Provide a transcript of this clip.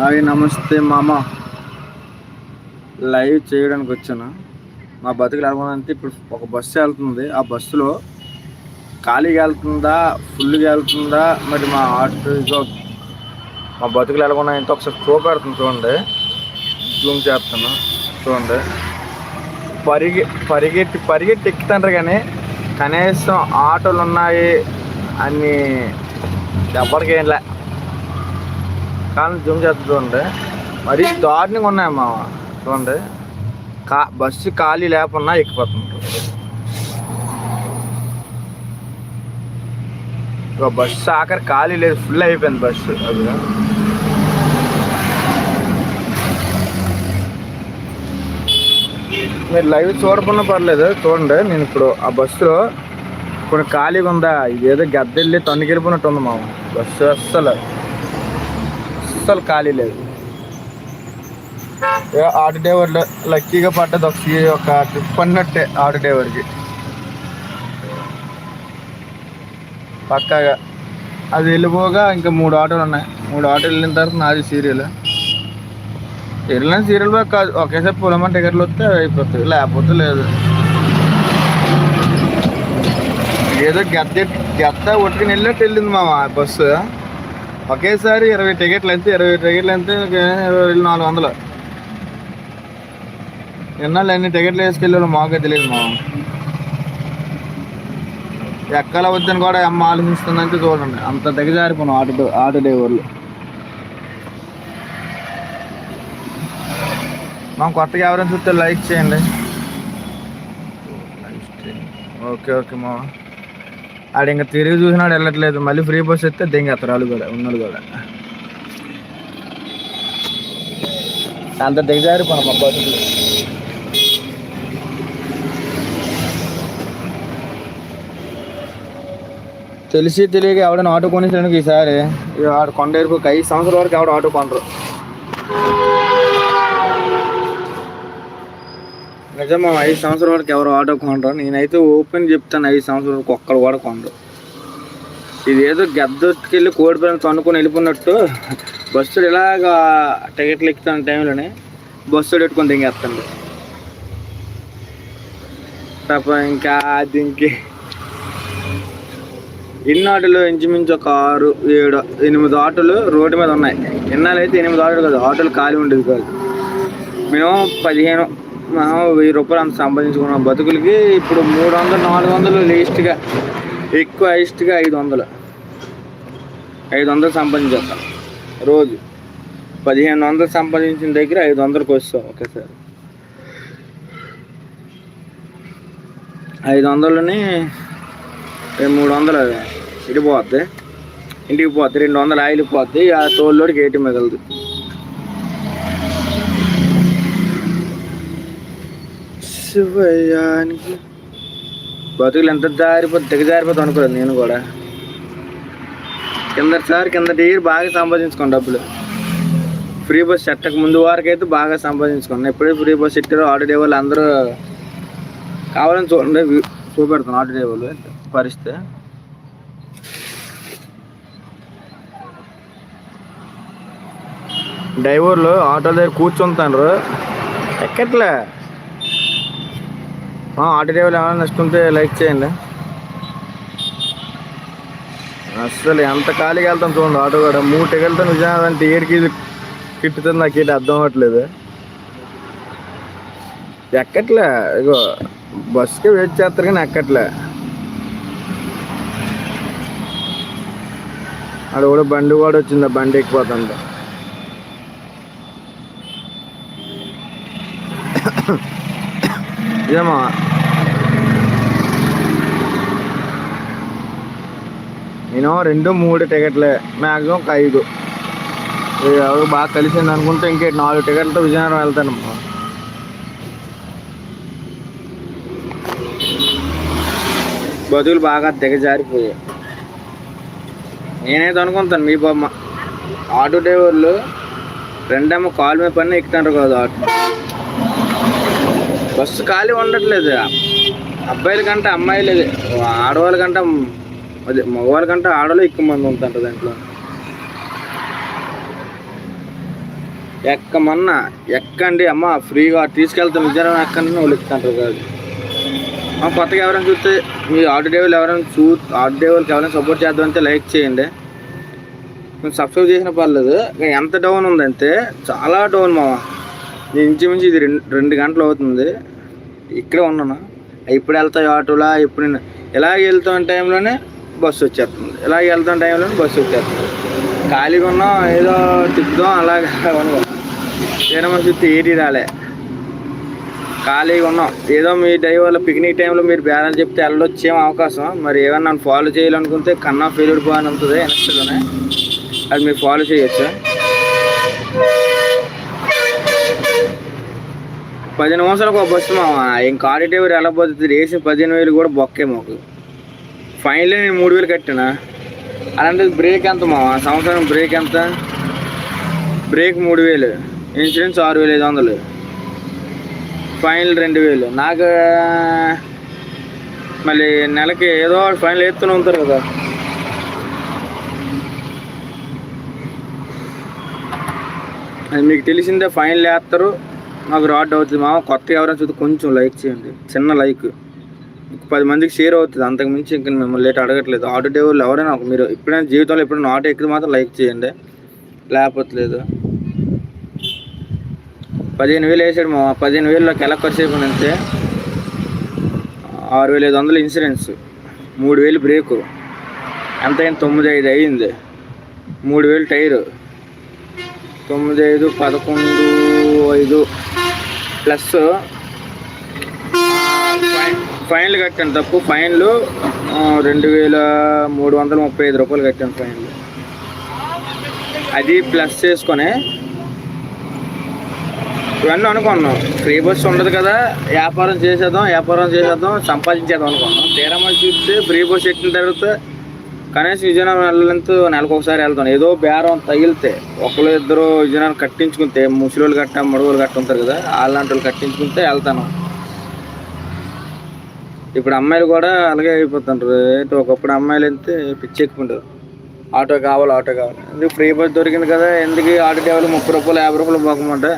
Hi నమస్తే మామ. Live చేయడానికి వచ్చాను. మా బతుకులు ఎలాగోనంటే ఇప్పుడు ఒక బస్సు వెళ్తుంది. ఆ బస్సులో ఖాళీగా వెళ్తుందా ఫుల్గా వెళ్తుందా? మరి మా ఆటో మా బతుకులు ఎలాగోన్నాయంటే ఒకసారి చూపెడుతుంది చూడండి. జూమ్ చేస్తాను. చూడండి. పరిగె పరిగెట్టి పరిగెట్టి ఎక్కుతాండ్రు కానీ కనీసం ఆటోలు ఉన్నాయి అని ఎవరికి లే. కానీ జూమ్ చేస్తుంది చూడండి. మరీ దారుణంగా ఉన్నాయి ఉన్నాయమ్మా చూడండి. కా బస్సు ఖాళీ లేకున్నా ఎక్కిపోతుంది. ఇక బస్సు ఆఖరి ఖాళీ లేదు ఫుల్ అయిపోయింది బస్సు. అది. మీరు లైవ్ చూడకుండా పర్లేదు చూడండి. నేను ఇప్పుడు ఆ బస్సులో కొన్ని ఖాళీగా ఉందా? ఇదేదో గద్దెళ్ళి తన్నుకెళ్ళిపోయినట్టు ఉంది మామ. బస్సు అస్సలు. అస్సలు ఖాళీ లేదు. ఏ ఆటో డ్రైవర్ లక్కీగా పడ్డది ఒక ఒక ట్రిప్ అన్నట్టే ఆటో డ్రైవర్కి. పక్కాగా. అది వెళ్ళిపోగా ఇంకా మూడు ఆటోలు ఉన్నాయి. మూడు ఆటోలు వెళ్ళిన తర్వాత నాది సీరియల్. వెళ్ళిన సీరియల్ కాదు. ఒకేసారి పొలమని టికెట్లు వస్తే అయిపోతుంది లేకపోతే లేదు. ఏదో గద్ద గద్ద ఒట్టుకుని వెళ్ళినట్టు వెళ్ళింది మా బస్సు. ఒకేసారి ఇరవై టికెట్లు అయితే ఇరవై టికెట్లు అంతే ఇరవై నాలుగు వందలు. ఎన్నాళ్ళు ఎన్ని టికెట్లు వేసుకెళ్ళాలో మాకే తెలియదు మా. ఎక్కాల వద్దని కూడా అమ్మ ఆలోచిస్తుందంటే చూడండి. అంత దిగజారిపోను ఆటో ఆటో డ్రైవర్లు. మనం కొత్తగా ఎవరైనా చూస్తే లైక్ చేయండి. ఓకే ఓకే మా. ఆడ ఇంకా తిరిగి చూసినాడు వెళ్ళట్లేదు. మళ్ళీ ఫ్రీ బస్ వస్తే దింగేస్తారు వాళ్ళు కూడా ఉన్నాడు కూడా. అంత దిగజారిపోను మా బస్సులు తెలిసి తెలియక ఎవడైనా ఆటో కొనిసానికి ఈసారి ఆడు కొండేరుకు ఐదు సంవత్సరాల వరకు ఎవడు ఆటో కొనరు. నిజమా ఐదు సంవత్సరాల వరకు ఎవరు ఆటో కొనరు. నేనైతే ఓపెన్ చెప్తాను ఐదు సంవత్సరాల వరకు ఒక్కరు కూడా కొనరు. ఇదేదో ఏదో కోడి పిల్లలు తన్నుకొని వెళ్ళిపోయినట్టు బస్సులు ఇలాగా టికెట్లు ఎక్కుతున్న టైంలోనే బస్సులు పెట్టుకొని దింగేస్తాను తప్ప ఇంకా అది ఇంకే. ఎన్ని ఆటోలు ఇంచుమించు ఒక ఆరు ఏడు ఎనిమిది ఆటోలు రోడ్డు మీద ఉన్నాయి. ఇన్నాళ్ళు అయితే ఎనిమిది ఆటోలు కాదు ఆటోలు ఖాళీ ఉండేది కాదు. మేము పదిహేను మనం వెయ్యి రూపాయలు అంత సంపాదించుకున్నాం బతుకులకి. ఇప్పుడు మూడు వందలు నాలుగు వందలు లీస్ట్గా ఎక్కువ హైస్ట్గా ఐదు వందలు ఐదు వందలు సంపాదించేస్తాం. రోజు. పదిహేను వందలు సంపాదించిన దగ్గర ఐదు వందలకు వస్తాం ఒకేసారి. ఐదు వందలని మూడు వందలు ఇటు పోద్ది ఇంటికి పోద్ది రెండు వందలు ఆయిల్ పోద్ది ఆ తోళ్ళోడికి ఏటి మిగలదు. శివయానికి. బతుకులు ఎంత జారిపోతే దిగజారిపోతాం అనుకోలేదు నేను కూడా. కిందసారి కింద ఇయర్ బాగా సంపాదించుకోండి డబ్బులు. ఫ్రీ బస్ సెట్టకు ముందు వరకు అయితే బాగా సంపాదించుకోండి. ఎప్పుడే ఫ్రీ బస్ ఎట్టారో ఆటో డ్రైవర్లు అందరూ కావాలని చూడండి చూపెడతాను ఆటో డ్రైవర్లు పరిస్థితి. డ్రైవర్లు ఆటో దగ్గర కూర్చుంటారు ఎక్కట్లే? ఆటో డ్రైవర్లు ఏమైనా నచ్చుకుంటే లైక్ చేయండి. అస్సలు ఎంత ఖాళీగా వెళ్తాం చూడండి ఆటో కూడా. మూడు టికెట్లతో విజయనగరం అంటే ఏడికి కిట్టుతుంది నాకు ఏంటి అర్థం అవ్వట్లేదు. ఎక్కట్లే? ఇగో బస్కి వెయిట్ చేస్తారు కానీ ఎక్కట్లే. ఆడ కూడా బండి కూడా వచ్చింది ఆ బండి ఎక్కిపోతుంది. ఏమో నేను రెండు మూడు టికెట్లే మ్యాక్సిమం ఒక ఐదు. ఎవరు బాగా కలిసింది అనుకుంటే ఇంకే నాలుగు టికెట్లతో విజయనగరం వెళ్తాను బతుకులు బాగా దిగజారిపోయాయి. నేనైతే అనుకుంటాను మీ బొమ్మ. ఆటో డ్రైవర్లు రెండేమో కాలు మీద పని ఎక్కుతారు కదా ఆటో. బస్సు ఖాళీ ఉండట్లేదు. అబ్బాయిల కంటే అమ్మాయిలు. ఆడవాళ్ళ కంటే అదే మగవాళ్ళ కంటే ఆడవాళ్ళు ఎక్కువ మంది ఉంటారు దాంట్లో. ఎక్కమన్నా ఎక్కండి అమ్మ ఫ్రీగా తీసుకెళ్తాం విజయనగరం ఎక్కండి వాళ్ళు ఎక్కుంటారు కాదు. మా కొత్తగా ఎవరైనా చూస్తే మీ ఆటో డ్రైవర్లు ఎవరైనా చూ ఆటో డ్రైవర్కి ఎవరైనా సపోర్ట్ చేద్దామంటే లైక్ చేయండి. మేము సబ్స్క్రైబ్ చేసిన పర్లేదు ఎంత డౌన్ ఉందంటే చాలా డౌన్ మామ నేను ఇంచుమించు ఇది రెండు రెండు గంటలు అవుతుంది. ఇక్కడే ఉన్నాను. ఇప్పుడు వెళ్తాయి ఆటోలా? ఇప్పుడు ఇలాగ వెళ్తున్న టైంలోనే బస్సు వచ్చేస్తుంది. ఇలాగ వెళ్తున్న టైంలోనే బస్సు వచ్చేస్తుంది. ఖాళీగా ఉన్నాం ఏదో తిప్పుదాం అలాగ ఉన్నాం ఏమో చూస్తే రాలే. ఖాళీగా ఉన్నాం. ఏదో మీ డ్రైవర్ల పిక్నిక్ టైంలో మీరు బేరాలు చెప్తే వెళ్ళొచ్చేం అవకాశం. మరి ఏమన్నా నన్ను ఫాలో చేయాలనుకుంటే కన్నా ఫెయిల్యూర్ బాగా ఉంటుంది ఇన్స్టాలోనే అది మీరు ఫాలో చేయొచ్చు. పదిహేను సంవత్సరాలకు ఒక బస్సు మావా ఇంకా ఆడిట్ డ్రైవర్ ఎలా పోతుంది వేసి పదిహేను వేలు కూడా బొక్కే మాకు. ఫైన్లే నేను మూడు వేలు కట్టినా. అలాంటిది బ్రేక్ ఎంత మావా సంవత్సరం బ్రేక్ ఎంత? బ్రేక్ మూడు వేలు. ఇన్సూరెన్స్ ఆరు వేలు ఐదు వందలు. ఫైనల్ రెండు వేలు. నాకు మళ్ళీ నెలకి ఏదో ఫైనల్ ఎత్తున ఉంటారు కదా. అది మీకు తెలిసిందే ఫైనల్ వేస్తారు మాకు రాడ్ అవుతుంది. మామ కొత్త ఎవరైనా చూస్తే కొంచెం లైక్ చేయండి. చిన్న లైక్ పది మందికి షేర్ అవుతుంది. అంతకు మించి ఇంకా మిమ్మల్ని లేట్ అడగట్లేదు. ఆటో డ్రైవర్లు ఎవరైనా ఒక మీరు ఎప్పుడైనా జీవితంలో ఎప్పుడైనా ఆటో ఎక్కితే మాత్రం లైక్ చేయండి. లేకపోతే పదిహేను వేలు వేసాడు మా పదిహేను వేలలోకి ఎలా ఖర్చు అయిపోయిందంటే ఆరు వేల ఐదు వందలు ఇన్సూరెన్స్ మూడు వేలు బ్రేకు ఎంత అయింది తొమ్మిది ఐదు అయింది. మూడు వేలు టైరు. తొమ్మిది ఐదు పదకొండు ఐదు. ప్లస్ ఫైన్లు కట్టాను తప్పు. ఫైన్లు రెండు వేల మూడు వందల ముప్పై ఐదు రూపాయలు కట్టాను ఫైన్లు. అది ప్లస్ చేసుకొని ఇవన్నీ అనుకున్నాం. ఫ్రీ బస్ ఉండదు కదా వ్యాపారం చేసేద్దాం వ్యాపారం చేసేద్దాం సంపాదించేద్దాం అనుకున్నాం. తీరా చూస్తే ఫ్రీ బస్ ఎక్కిన తర్వాత కనీసం విజయనగరం వెళ్ళాలంటూ నెలకు ఒకసారి వెళ్తాను ఏదో బేరం తగిలితే ఒకరు ఇద్దరు విజయనగరం కట్టించుకుంటే ముసలోళ్ళు కట్ట మడుగులు కట్ట ఉంటారు కదా అలాంటి వాళ్ళు కట్టించుకుంటే వెళ్తాను. ఇప్పుడు అమ్మాయిలు కూడా అలాగే అయిపోతుంటారు ఏంటి ఒకప్పుడు అమ్మాయిలు వెళ్తే పిచ్చి ఎక్కుంటారు ఆటో కావాలి ఆటో కావాలి. ఎందుకు ఫ్రీ బస్ దొరికింది కదా ఎందుకు ఆటో డ్రైవర్లు ముప్పై రూపాయలు యాభై రూపాయలు పోకమంటే